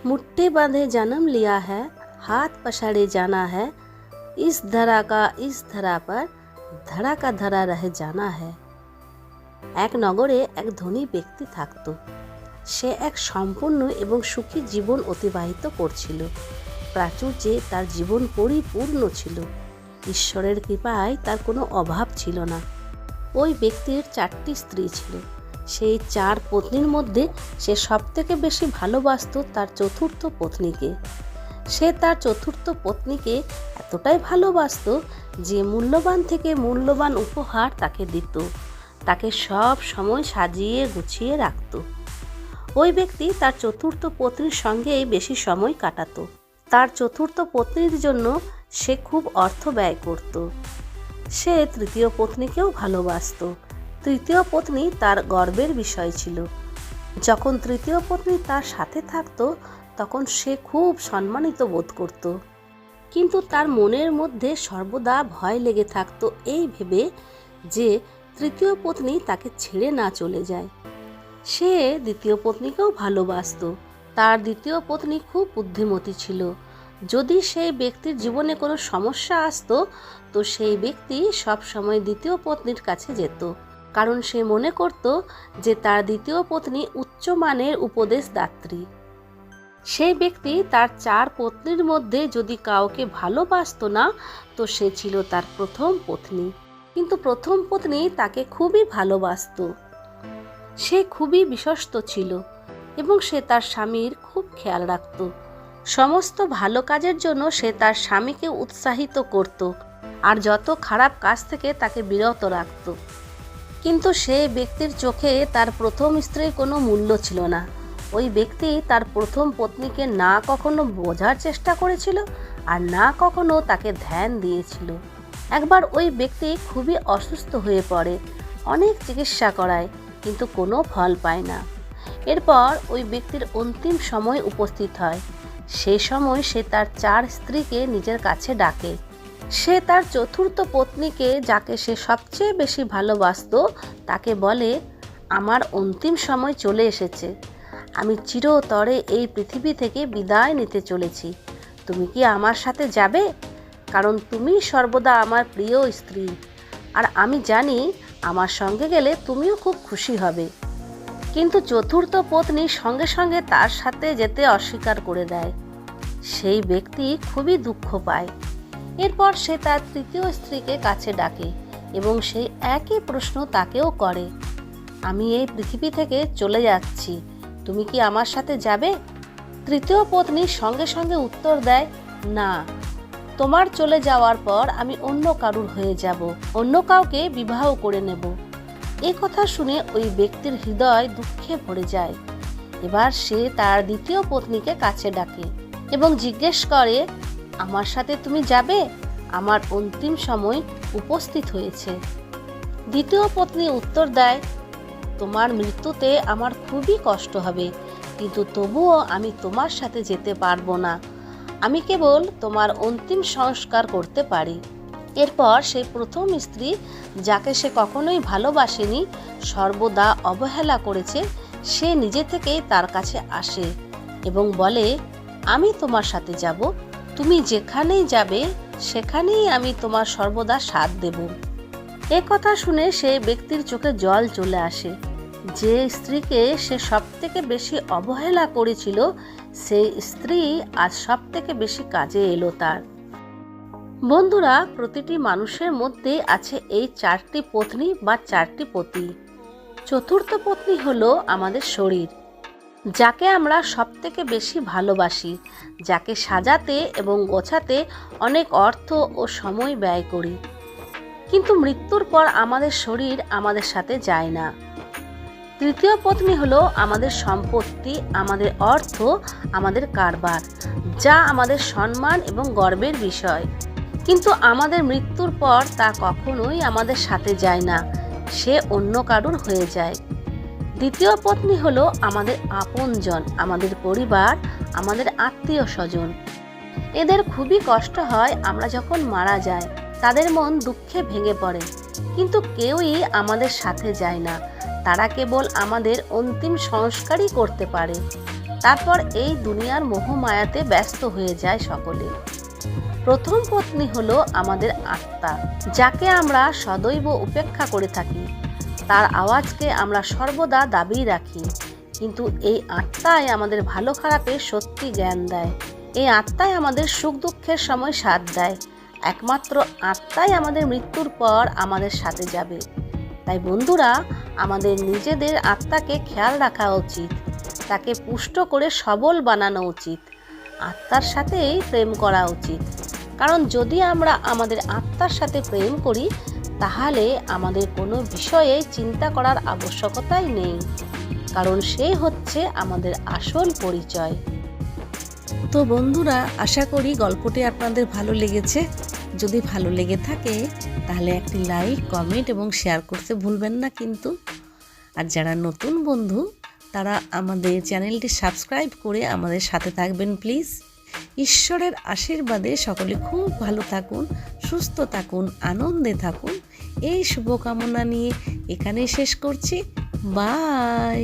मुट्ठी बांधे जन्म लिया है हाथ पछाड़े जाना है इस धरा का इस धरा पर ধরা কা ধরা রহে জানা হ্যায় এক নগরে এক ধনী ব্যক্তি থাকত সে এক সম্পূর্ণ এবং সুখী জীবন অতিবাহিত করছিল প্রাচুর্যে তার জীবন পরিপূর্ণ ছিল ঈশ্বরের কৃপায় তার কোনো অভাব ছিল না ওই ব্যক্তির চারটি স্ত্রী ছিল সেই চার পত্নীর মধ্যে সে সবথেকে বেশি ভালোবাসত তার চতুর্থ পত্নীকে। সে তার চতুর্থ পত্নীকে এতটাই ভালোবাসত যে মূল্যবান থেকে মূল্যবান উপহার তাকে দিত। তাকে সব সময় সাজিয়ে গুছিয়ে রাখত। ওই ব্যক্তি তার চতুর্থ পত্নীর সঙ্গেই বেশি সময় কাটাতো। তার চতুর্থ পত্নীর জন্য সে খুব অর্থ ব্যয় করত। সে তৃতীয় পত্নীকেও ভালোবাসত। তৃতীয় পত্নী তার গর্বের বিষয় ছিল। যখন তৃতীয় পত্নী তার সাথে থাকতো, তখন সে খুব সম্মানিত বোধ করত। কিন্তু তার মনের মধ্যে সর্বদা ভয় লেগে থাকতো এই ভেবে যে তৃতীয় পত্নী তাকে ছেড়ে না চলে যায়। সে দ্বিতীয় পত্নীকেও ভালোবাসতো। তার দ্বিতীয় পত্নী খুব বুদ্ধিমতী ছিল। যদি সেই ব্যক্তির জীবনে কোনো সমস্যা আসতো, তো সেই ব্যক্তি সব সময় দ্বিতীয় পত্নীর কাছে যেত। কারণ সে মনে করত যে তার দ্বিতীয় পত্নী উচ্চমানের উপদেশদাত্রী সেই ব্যক্তি তার চার পত্নীর মধ্যে যদি কাউকে ভালোবাসতো না, তো সে ছিল তার প্রথম পত্নী। কিন্তু প্রথম পত্নী তাকে খুবই ভালোবাসতো। সে খুবই বিশ্বস্ত ছিল এবং সে তার স্বামীর খুব খেয়াল রাখত। সমস্ত ভালো কাজের জন্য সে তার স্বামীকে উৎসাহিত করত আর যত খারাপ কাজ থেকে তাকে বিরত রাখত। কিন্তু সে ব্যক্তির চোখে তার প্রথম স্ত্রীর কোনো মূল্য ছিল না। ওই ব্যক্তি তার প্রথম পত্নীকে না কখনো বোঝার চেষ্টা করেছিল আর না কখনো তাকে ধ্যান দিয়েছিল। একবার ওই ব্যক্তি খুবই অসুস্থ হয়ে পড়ে, অনেক চিকিৎসা করায়, কিন্তু কোনো ফল পায় না। এরপর ওই ব্যক্তির অন্তিম সময় উপস্থিত হয়। সেই সময় সে তার চার স্ত্রীকে নিজের কাছে ডাকে। সে তার চতুর্থ পত্নীকে, যাকে সে সবচেয়ে বেশি ভালোবাসত, তাকে বলে, আমার অন্তিম সময় চলে এসেছে। আমি চিরতরে এই পৃথিবী থেকে বিদায় নিতে চলেছি। তুমি কি আমার সাথে যাবে? কারণ তুমি সর্বদা আমার প্রিয় স্ত্রী। আর আমি জানি, আমার সঙ্গে গেলে তুমিও খুব খুশি হবে। কিন্তু চতুর্থ পত্নী সঙ্গে সঙ্গে তার সাথে যেতে অস্বীকার করে দেয়। সেই ব্যক্তি খুবই দুঃখ পায়। এরপর সে তার তৃতীয় স্ত্রীকে কাছে ডাকে এবং সেই একই প্রশ্ন তাকেও করে। আমি এই পৃথিবী থেকে চলে যাচ্ছি। তুমি কি আমার সাথে যাবে? তৃতীয় পত্নী সঙ্গে সঙ্গে উত্তর দেয়, না। তোমার চলে যাওয়ার পর আমি অন্য কারুর হয়ে যাব। অন্য কাউকে বিবাহ করে নেব। এ কথা শুনে ওই ব্যক্তির হৃদয় দুঃখে ভরে যায়। এবার সে তার দ্বিতীয় পত্নীকে কাছে ডাকে এবং জিজ্ঞেস করে আমার সাথে তুমি যাবে? আমার অন্তিম সময় উপস্থিত হয়েছে। দ্বিতীয় পত্নী উত্তর দেয়, তোমার মৃত্যুতে আমার খুবই কষ্ট হবে, কিন্তু তবুও আমি তোমার সাথে যেতে পারব না। আমি কেবল তোমার অন্তিম সংস্কার করতে পারি। এরপর সেই প্রথম স্ত্রী, যাকে সে কখনোই ভালোবাসেনি, সর্বদা অবহেলা করেছে, সে নিজে থেকেই তার কাছে আসে এবং বলে, আমি তোমার সাথে যাব তুমি যেখানেই যাবে, সেখানেই আমি তোমার সর্বদা সাথ দেব। এ কথা শুনে সেই ব্যক্তির চোখে জল চলে আসে। যে স্ত্রীকে সে সব থেকে বেশি অবহেলা করেছিল, সেই স্ত্রী আজ সব থেকে বেশি কাজে এলো তার। বন্ধুরা, প্রতিটি মানুষের মধ্যে আছে এই চারটি পত্নী বা চারটি পতি। চতুর্থ পত্নী হলো আমাদের শরীর। যাকে আমরা সবথেকে বেশি ভালোবাসি, যাকে সাজাতে এবং গোছাতে অনেক অর্থ ও সময় ব্যয় করি। কিন্তু মৃত্যুর পর আমাদের শরীর আমাদের সাথে যায় না। তৃতীয় পত্নী হলো আমাদের সম্পত্তি, আমাদের অর্থ, আমাদের কারবার, যা আমাদের সম্মান এবং গর্বের বিষয়। কিন্তু আমাদের মৃত্যুর পর তা কখনোই আমাদের সাথে যায় না, সে অন্য কারুর হয়ে যায়। দ্বিতীয় পত্নী হলো আমাদের আপনজন, আমাদের পরিবার, আমাদের আত্মীয় স্বজন এদের খুবই কষ্ট হয় আমরা যখন মারা যাই, তাদের মন দুঃখে ভেঙে পড়ে। কিন্তু কেউই আমাদের সাথে যায় না। তারা কেবল আমাদের অন্তিম সংস্কারই করতে পারে। তারপর এই দুনিয়ার মোহমায়াতে ব্যস্ত হয়ে যায় সকলে। প্রথম পত্নী হলো আমাদের আত্মা, যাকে আমরা সদৈব উপেক্ষা করে থাকি। তার আওয়াজকে আমরা সর্বদা দাবি রাখি। কিন্তু এই আত্মাই আমাদের ভালো খারাপের সত্যি জ্ঞান দেয়। এই আত্মাই আমাদের সুখ দুঃখের সময় সাথ দেয়। একমাত্র আত্মাই আমাদের মৃত্যুর পর আমাদের সাথে যাবে। তাই বন্ধুরা, আমাদের নিজেদের আত্মাকে খেয়াল রাখা উচিত। তাকে পুষ্ট করে সবল বানানো উচিত। আত্মার সাথেই প্রেম করা উচিত। কারণ যদি আমরা আমাদের আত্মার সাথে প্রেম করি তাহলে আমাদের কোনো বিষয়ে চিন্তা করার আবশ্যকতাই নেই, কারণ সে হচ্ছে আমাদের আসল পরিচয়। তো বন্ধুরা, আশা করি গল্পটি আপনাদের ভালো লেগেছে। যদি ভালো লেগে থাকে, তাহলে একটি লাইক, কমেন্ট এবং শেয়ার করতে ভুলবেন না কিন্তু। আর যারা নতুন বন্ধু, তারা আমাদের চ্যানেলটি সাবস্ক্রাইব করে আমাদের সাথে থাকবেন, প্লিজ। ঈশ্বরের আশীর্বাদে সকলে খুব ভালো থাকুন, সুস্থ থাকুন, আনন্দে থাকুন। এই শুভকামনা নিয়ে এখানেই শেষ করছি। বাই।